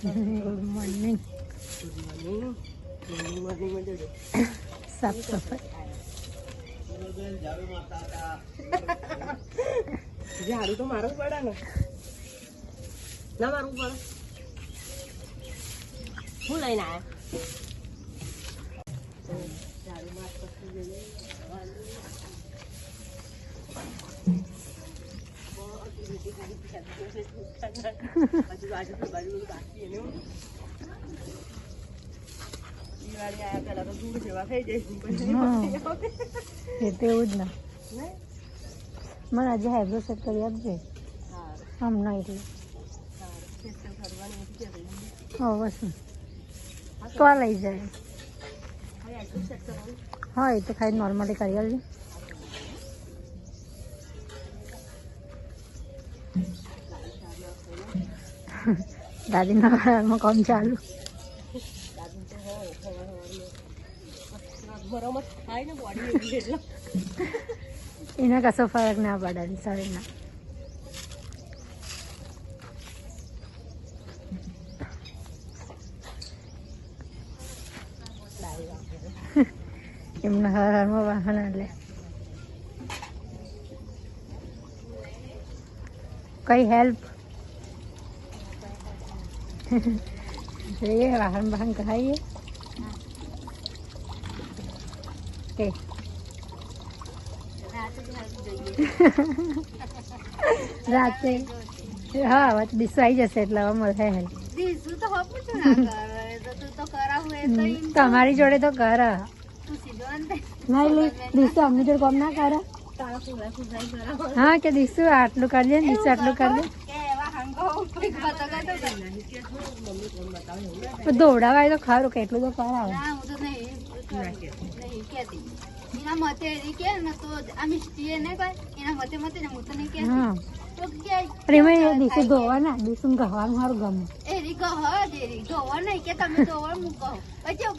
Good ઝાડુ તો મારું પડે ને ના મારું પડે શું લઈને આવ્યા જઈએ. હજુ બાજુ તો બાજુ બધું બાકી એને હું. દિવાળી આયા પહેલા તો ધૂળ જેવા થઈ જાય પછી હા. એ તો એવું જ ના? મને આજે હાઈબ્રો સેટ કરી આપજે. હમણાં એટલે. સારું ફેશિયલ કરવાની નથી હા તો લઈ જાય. હવે હા, એ તો ખાલી નોર્મલી કરી આપજે દાદીના ઘરમાં કામ ચાલુ. એને કશો ફરક ના પડે શરીરના. એમના હર હરમાં વાહન એટલે કઈ હેલ્પ જોઈએ વાહન વાહન કરાવીએ. કે રાતે. હા તો આવી જશે એટલે હવે મળશે હેલ્પ. તમારી જોડે તો કર નહીં એટલે અમની જોડે કોમ ના કરે. હા કે દીસુ આટલું કરજે ને દિસુ આટલું કરજે. દોડાવાય તો ખરું કે એટલું તો કરાવે. ના હું તો નહીં કરું. નહીં કહેતી. એના મતે કે ને તો આ મિસ્ટી ને એના મતે મતે ને હું તો નહીં કે એ દિસુ ધોવા ના દિસુ ગવાનું સારું ગમે. એરી કહો દેરી ધોવા નહીં કે તમે ધોવા હું કહો પછી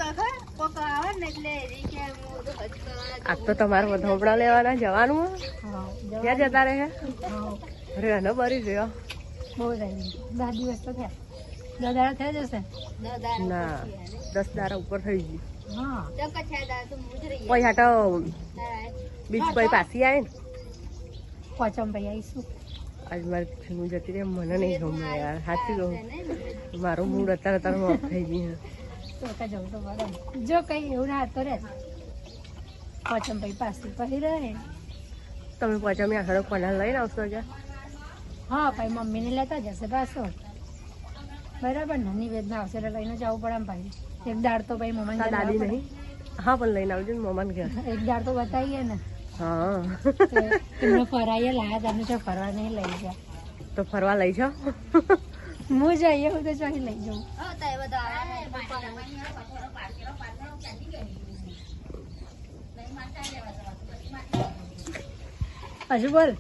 કોક આવે ને એટલે એરી કે હું તો આજ તો તમારે વધોપડા લેવાના જવાનું? હા ક્યાં જતા રહે? અરે એનો બરી રહ્યો. બહુ રહી દસ દિવસ તો થયા. દસ દાડા થઈ જશે? ના દસ દારા ઉપર થઈ ગયું. હા. તો તો હાટો બીજ ભાઈ પાછી આવે ને પોચમ ભાઈ આવીશું. આજ મારે જૂનું જતી રહે મને નહીં ગમે યાર. સાચું કહું. મારું મૂડ અત્યારે અત્યારે ઓફ થઈ ગયું. પડે. જો કઈ એવું ના તો રહે પોચમ ભાઈ પાસે પછી રહે. તમે પાછા મેં આખડો પનાર લઈને આવશો જા હા ભાઈ મમ્મીને લેતા જશે પાછો. બરાબર નાની વેદના આવશે એટલે લઈને જવું પડે ભાઈ. એક દાડ તો ભાઈ મમ્મી દાદી નહીં. હા પણ લઈને આવજો મમ્માને ઘેર. એક દાડ તો બતાવીએ ને. હા. કે એમને ફરાઈએ લાયા તમને તો ફરવા નહીં લઈ જા તો ફરવા લઈ જાઓ? હું જઈએ હું તો જઈ લઈ જાઉં. હજુ બોલ.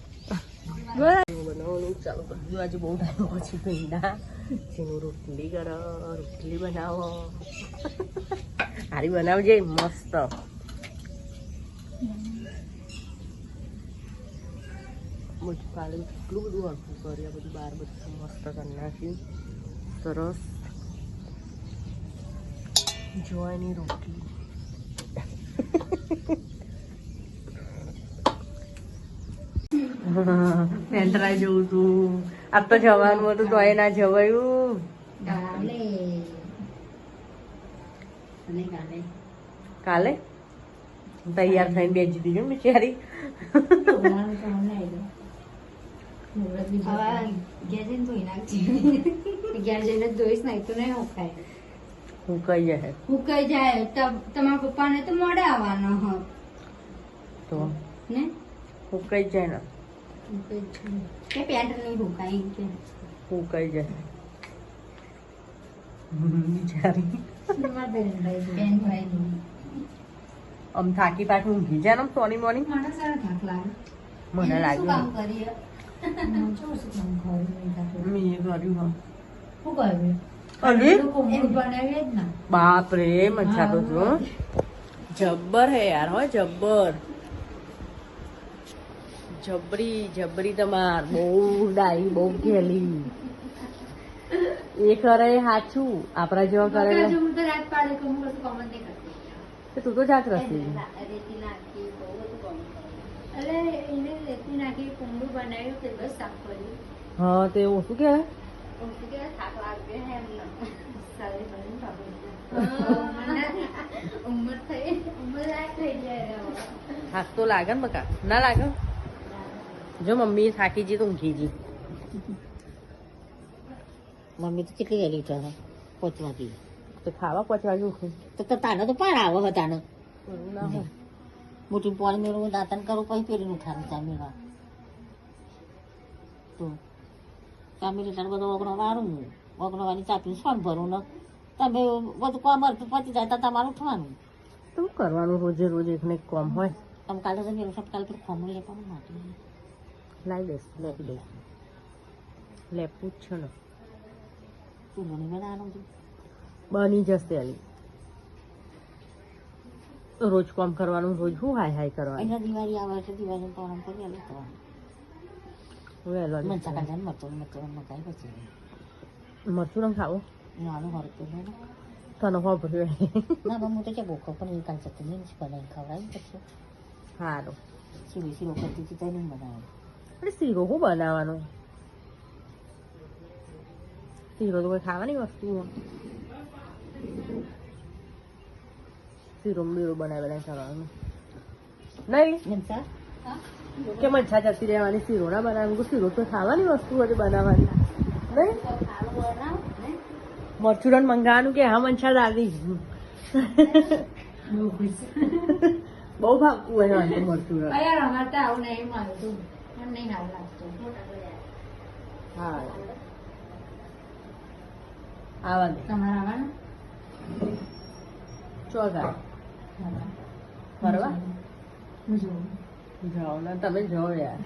બોલ. બનાવવાનું ચાલુ કરજો આજે બહુ ટાઈમ પછી ભીંડા. જેનું રોટલી કરો રોટલી બનાવો. સારી બનાવજે મસ્ત. બધું કાલે કેટલું બધું હરખું કર્યું આ બધું બહાર બધું મસ્ત કરી નાખ્યું. સરસ. જોવાની રોટલી. પેન્ટરા જવું તું આ તો જવાનું હતું તો એ ના જવાયું. કાલે? તૈયાર થઈને બેસી દીધું બિચારી તો તમારા પપ્પાને તો મોડે આવવાનો હ તો ને હું જાય ને કે પેન્ટ નહીં હુકાય કે હું જાય બિચારી પેન્ટ ભાઈ આમ થાકી પાછું ઊંઘી જાય ને સોની મોની મને લાગ્યું બાપ રે મજા તો જો. જબ્બર હે યાર હો જબ્બર. જબરી જબરી તમાર બહુ ડાઈ બહુ ઘેલી. એ કરે સાચું આપણા જેવા કરે તો તો તું તો જાત રસી હા તે ઓછું કે થાક તો લાગે ને બકા. ના લાગે? જો મમ્મી થાકી જી તો ઊંઘી જી મમ્મી તો કેટલી વહેલી ઉઠે છે? પાંચ વાગે. તો ખાવા પોચવા ઉઠું. તો તારે તો પાર આવે તાને ના હોય. મોટી પાણી મેળવું દાંતન કરું પછી પેલીનું ઉઠાડું ચા મેળવા. તો ચા મેળી તારે બધો ઓગણો વાળું ઓગણો વાળી ચા પીને સોન ભરું ને. તમે બધું કોમ હતું પતી જાય તમારે ઉઠવાનું. શું કરવાનું રોજે રોજ એક ને કોમ હોય? તમે કાલે તો મેળવું કાલે પેલું ખમણ લેવાનું માટે. લાવી દઈશ લેવી દઈશ. લેપું જ છે ને. તું મને બનાવવાનું બની જશે અલી રોજ કોમ કરવાનું રોજ હું હાય હાય કરવાનું? અહીંયા દિવાળી આવે છે દિવાળી તો આમ કરી આલે તો વહેલો મનસા કાઢે ને મતો મરતો મકાઈ પછી. મરચું રંગ ખાવું? નાનું હરતું ને તને ખબર ના પણ હું તો છે ભૂખો પણ એ કાલ ચટણી નહીં બનાવી ખવડાવી પછી. સારું સીરો સીરો કરતી હતી તો નહીં બનાવે અરે શીરો શું બનાવવાનો? શીરો તો કોઈ ખાવાની વસ્તુ. હોય. શીરો ને બીરો બનાવી બનાવી કરવાનું નહીં કે મચ્છા જતી રહેવાની? શીરો ના બનાવવાનું શીરો તો ખાવાની વસ્તુ હતી બનાવવાની. નહીં? મરચુરન મંગાવવાનું કે હા મચ્છા દાદી બહુ ભાગતું હોય આને તો મરચુરન મને સારું હા. આવા તમારા ચોથા ચોગા ફરવા જાઓ ને તમે જાઓ યાર.